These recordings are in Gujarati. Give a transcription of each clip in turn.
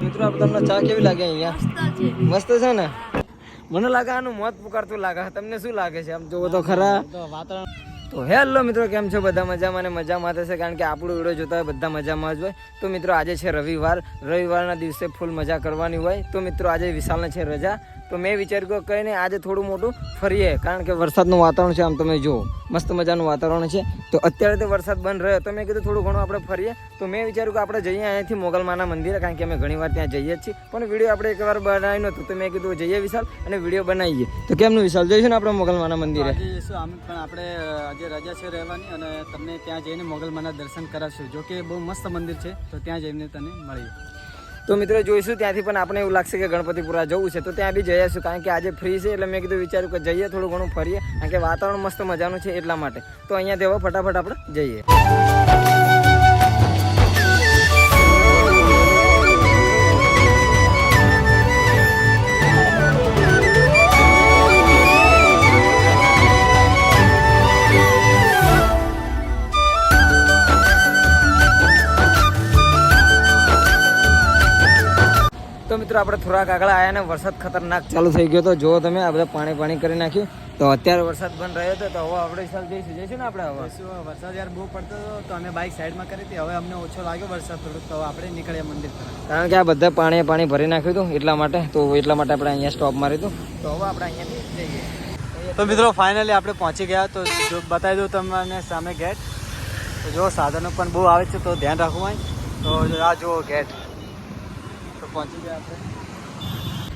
મિત્રો તમને ચા કેવી લાગે અહીંયા? મસ્ત છે ને? મને લાગે આનું મોત પુકારતું લાગે. તમને શું લાગે છે? આમ જોવો તો ખરા. તો હેલો મિત્રો, કેમ છો? બધા મજામાં અને મજામાં થશે કારણ કે આપણું વીડિયો જોતા હોય બધા મજામાં જ હોય. તો મિત્રો, આજે છે રવિવાર. રવિવારના દિવસે ફૂલ મજા કરવાની હોય. તો મિત્રો, આજે વિશાલને છે રજા. તો મેં વિચાર્યું કે કંઈ નહીં, આજે થોડું મોટું ફરીએ, કારણ કે વરસાદનું વાતાવરણ છે, આમ તમે જુઓ. મસ્ત મજાનું વાતાવરણ છે. તો અત્યારે તો વરસાદ બંધ રહ્યો. તો મેં કીધું થોડું ઘણું આપણે ફરીએ. તો મેં વિચાર્યું કે આપણે જઈએ અહીંયાથી મોગલમાના મંદિરે, કારણ કે અમે ઘણી વાર ત્યાં જઈએ જ છીએ. પણ વીડિયો આપણે એકવાર બનાવી નહોતું. તો મેં કીધું જઈએ વિશાલ અને વીડિયો બનાવીએ. તો કેમનું વિશાલ? જઈશું ને આપણે મોગલમાના મંદિરે. જઈશું. આમ પણ આપણે આજે રજા છે રહેવાની અને તમને ત્યાં જઈને મોગલમાના દર્શન કરાવશું, જો કે બહુ મસ્ત મંદિર છે, તો ત્યાં જઈને તને મળીએ. તો મિત્રો જોઈશું, ત્યાંથી પણ આપણે એવું લાગશે કે ગણપતિપુરા જવું છે, તો ત્યાં બી જઈ આવીશું, કારણ કે આજે ફ્રી છે, એટલે મેં કીધું વિચાર્યું કે જઈએ થોડું ઘણું ફરીએ, કારણ કે વાતાવરણ મસ્ત મજાનું છે એટલા માટે. તો અહીંયા દેવો ફટાફટ આપણે જઈએ. તો મિત્રો આપણે થોડાક આગળ આવ્યા ને વરસાદ ખતરનાક ચાલુ થઈ ગયો તો જો તમે આ બધા પાણી પાણી કરી નાખ્યું તો અત્યારે વરસાદ બંધ રહ્યો હતો તો હવે આપણે વિશાલ જઈશું. જઈશું ને આપણે હવે? વરસાદ યાર બહુ પડતો હતો તો અમે બાઇક સાઈડમાં કરી હતી. હવે અમને ઓછો લાગ્યો વરસાદ થોડુંક તો આપણે નીકળ્યા મંદિર તરફ. કારણ કે આ બધા પાણી પાણી ભરી નાખ્યું હતું એટલા માટે તો એટલા માટે આપણે અહીંયા સ્ટોપ માર્યું હતું. તો હવે આપણે અહીંયાથી જઈએ. તો મિત્રો ફાઇનલી આપણે પહોંચી ગયા. તો જો બતાવી દઉં તમને સામે ગેટ તો જો સાધનો પણ બહુ આવે છે તો ધ્યાન રાખવું હોય. તો આ જુઓ ગેટ તો પહોંચી ગયા આપણે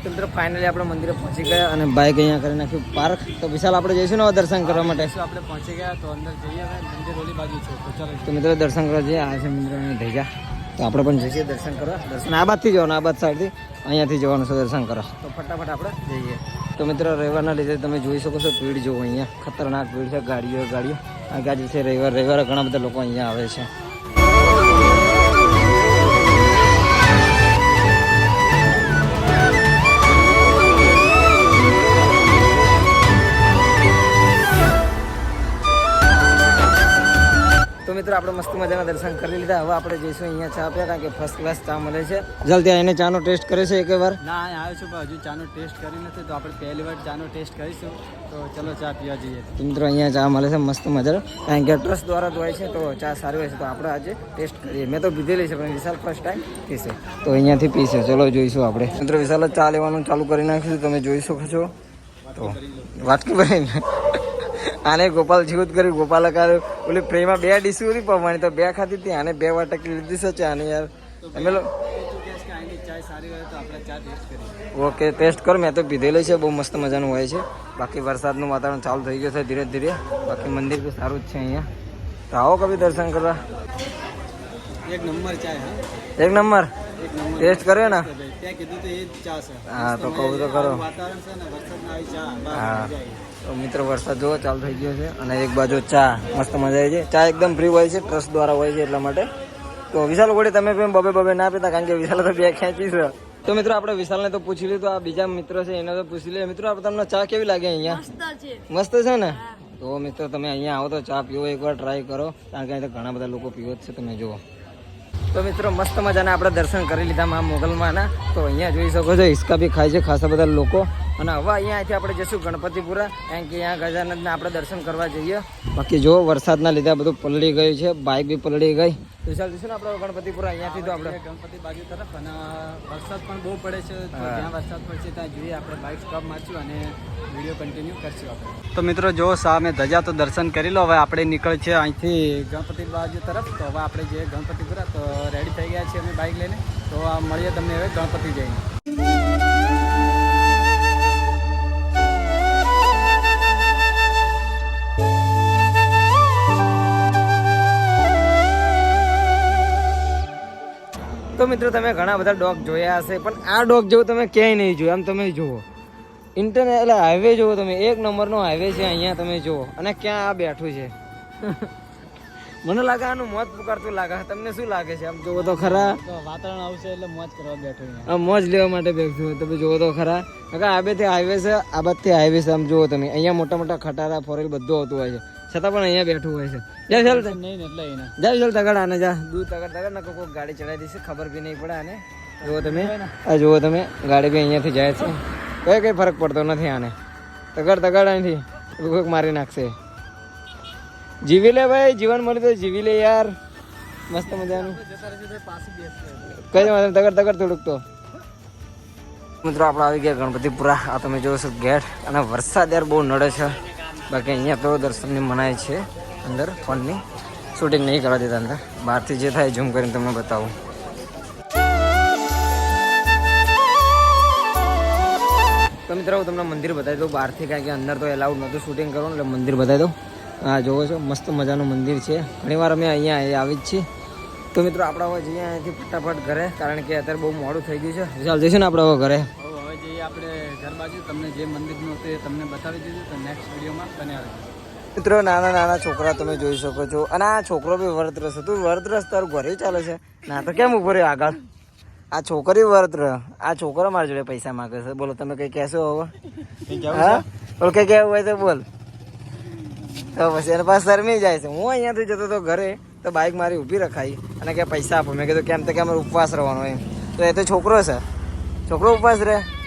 તો મિત્રો ફાઇનલી આપણે મંદિરે પહોંચી ગયા અને બાઇક અહીંયા કરી નાખ્યું. પાર્ક તો વિશાલ આપણે જઈશું ને દર્શન કરવા માટે? આપણે પહોંચી ગયા તો અંદર જઈએ મંદિર ઓલી બાજુ છે તો ચાલો તો મિત્રો દર્શન કરવા જઈએ. આ છે મંદિર અને ભેજા તો આપણે પણ જઈએ દર્શન કરવા. દર્શન આ બાદથી જવાનું આ બાદ સાઈડથી અહીંયાથી જવાનું છે દર્શન કરવા. તો ફટાફટ આપણે જઈએ. તો મિત્રો રવિવારના લીધે તમે જોઈ શકો છો ભીડ જોવો અહીંયા. ખતરનાક ભીડ છે ગાડીઓ ગાડીઓ. આ ગાડી છે રવિવાર રવિવારે ઘણા બધા લોકો અહીંયા આવે છે. મિત્રો આપણે મસ્ત મજાના દર્શન કરી લીધા. હવે આપણે જઈશું અહીંયા ચા પીવા કારણ કે ફર્સ્ટ ક્લાસ ચા મળે છે. જલ્દી એને ચાનો ટેસ્ટ કરે છે એક વાર ના આવ્યો છું પણ હજુ ચાનો ટેસ્ટ કરી નથી તો આપણે પહેલી વાર ચાનો ટેસ્ટ કરીશું. તો ચલો ચા પીવા જઈએ. મિત્રો અહીંયા ચા મળે છે મસ્ત મજા કારણ કે ટ્રસ્ટ દ્વારા ધોવાય છે તો ચા સારી હોય છે તો આપણે આજે ટેસ્ટ કરીએ. મેં તો પીધેલી છે પણ વિશાલ ફર્સ્ટ ટાઈમ પીશે. તો અહીંયાથી પીશે. ચલો જોઈશું આપણે. મિત્રો વિશાલ ચા લેવાનું ચાલુ કરી નાખીશું તમે જોઈ શકો છો. તો વાટકી ભરીને આને ગોપાલ જીવત કર્યું ગોપાલ કર્યું ઓલી ફ્રીમાં બે ડીશ હતી પવાની તો બે ખાતી હતી આને બે વાટકી લીધી છે આને યાર. તમે ઓકે ટેસ્ટ કર મેં તો પીધેલી છે બહુ મસ્ત મજાનું હોય છે. બાકી વરસાદનું વાતાવરણ ચાલુ થઈ ગયું છે ધીરે ધીરે. બાકી મંદિર બી સારું જ છે અહીંયા. તો આવો કભી દર્શન કરવા? એક નંબર ચાય એક નંબર? ટેસ્ટ કર્યો ને? ત્યાં કીધું તો એ ચા છે હા તો કહું તો ખરો. વાતાવરણ છે ને વરસાદના આવી ચા હા. તો મિત્રો વરસાદ જોવો ચાલુ થઈ ગયો છે. અને એક બાજુ ચા મસ્ત મજા આવી છે. ચા એકદમ ફ્રી હોય છે ટ્રસ્ટ દ્વારા હોય છે એટલા માટે. તો વિશાલ ગોળી તમે પણ બબે બબે ના પીતા કારણ કે વિશાલ તો બે ખેંચી છે. તો મિત્રો આપણે વિશાલને તો પૂછી લીધું આ બીજા મિત્ર છે એને તો પૂછી લઈએ. મિત્રો આપણે તમને ચા કેવી લાગે અહીંયા? મસ્ત છે. ને? તો મિત્રો તમે અહીંયા આવો તો ચા પીવો એકવાર ટ્રાય કરો. કારણ કે અહીં તો ઘણા બધા લોકો પીવો જ છે તમે જુઓ. તો મિત્રો, મસ્ત મજાના આપણે દર્શન કરી લીધા મા મોગલમાંના તો અહીંયા જોઈ શકો છો હિસ્કા બી ખાય છે ખાસા બધા લોકો. અને હવે અહીંયાથી આપણે જઈશું ગણપતિપુરા કારણ કે અહીંયા ગજાનંદને આપણે દર્શન કરવા જઈએ. બાકી જો વરસાદના લીધે બધું પલળી ગયું છે બાઇક બી પલળી ગઈ. તો ચાલ જઈશું ને આપણે ગણપતિપુરા અહીંયાથી તો આપણે. ગણપતિ બાજુ તરફ અને વરસાદ પણ બહુ પડે છે તો જ્યાં વરસાદ પડશે ત્યાં જોઈએ આપણે બાઇક સ્ટોપ મારશું અને વીડિયો કન્ટિન્યુ કરશું આપણે. તો મિત્રો જો સામે ધજા તો દર્શન કરી લો હવે આપણે નીકળ છે અહીંથી ગણપતિ બાજુ તરફ. તો હવે આપણે જઈએ ગણપતિપુરા તો રેડી થઈ ગયા છીએ અમે બાઇક લઈને. તો આ મળીએ તમને હવે ગણપતિ જઈને. મિત્રો તમે ઘણા બધા ડોગ જોયા હશે પણ આ ડોગ જેવું તમે ક્યાંય નહીં જોયું આમ તમે જુઓ. ઇન્ટરનેટ એટલે હાઈવે જુઓ તમે. એક નંબરનો હાઈવે છે અહીંયા તમે જુઓ. અને ક્યાં આ બેઠું છે? મને લાગે આનું મોત પુકારતું લાગે. તમને શું લાગે છે? આમ જોવો તો ખરા. વાતાવરણ આવશે એટલે મોજ કરવા બેઠો આમ આ મોજ લેવા માટે બેઠું તમે જોવો તો ખરા. કાકા આ બેથી હાઈવે છે આ બાદથી હાઈવે છે. આમ જુઓ તમે. અહીંયા મોટા મોટા ખટારા ફોરેલ બધું આવતું હોય છે. છતાં પણ અહીંયા બેઠું હોય છે. જય ચાલ નહીં ને એટલે એને જા ચાલ તગડ આને જા. દૂધ તગડ તગડ ના કોઈ ગાડી ચડાવી દઈશ ખબર બી નહીં પડે આને. જુઓ તમે. આ જુઓ તમે ગાડી બી અહીંયાથી જાય છે. કઈ કઈ ફરક પડતો નથી આને. તગડ તગડ અહીંથી કોઈક મારી નાખશે. જીવી લે ભાઈ જીવન મળ્યું તો જીવી લે યાર. મસ્ત મજાનું. કઈ વાંધો તગડ તગડ થોડુંક તો. મિત્રો આપણે આવી ગયા ગણપતિપુરા. આ તમે જોવો છો ગેટ. અને વરસાદ યાર બહુ નડે છે. બાકી અહીંયા તો દર્શનની મનાય છે અંદર ફોનની. શૂટિંગ નહીં કરવા દેતા અંદર. બહારથી જે થાય ઝૂમ કરીને તમને બતાવું. તો મિત્રો, હું તમને મંદિર બતાવી દઉં. બહારથી કારણ કે અંદર તો એલાઉડ નહોતું શૂટિંગ કરવાનું, એટલે મંદિર બતાવી દઉં. આ જોવો છો, મસ્ત મજાનું મંદિર છે. ઘણીવાર અમે અહીંયા આવી જ છીએ. તો મિત્રો, આપણે હવે જઈએ અહીંયાથી ફટાફટ ઘરે, કારણ કે અત્યારે બહુ મોડું થઈ ગયું છે. ચાલ જઈશું ને આપણે હવે ઘરે? આપણે ઘર બાજુ તમને જે મંદિરનું તે તમને બતાવી દીધું તો નેક્સ્ટ વિડીયોમાં રહેજો. મિત્રો નાના નાના છોકરા તમે જોઈ શકો છો. અને આ છોકરો બી વર્તરસ તું વર્તરસ તારું ઘરે ચાલે છે. ના તો કેમ ઊભો રહ્યો આગળ? આ છોકરી વર્ત આ છોકરો મારા જોડે પૈસા માંગે છે. બોલો તમે કઈ કહેશો હવે? હા? બોલ કઈ કહેવું હોય તો બોલ. તો પછી એના પાસે શરમી જાય છે. હું અહીંયાથી જતો હતો ઘરે તો બાઇક મારી ઊભી રખાઈ અને કે પૈસા આપો. મેં કીધું કેમ તો કે અમારે ઉપવાસ રહેવાનો એમ. તો એ તો છોકરો છે. છોકરો ઉપવાસ રહે?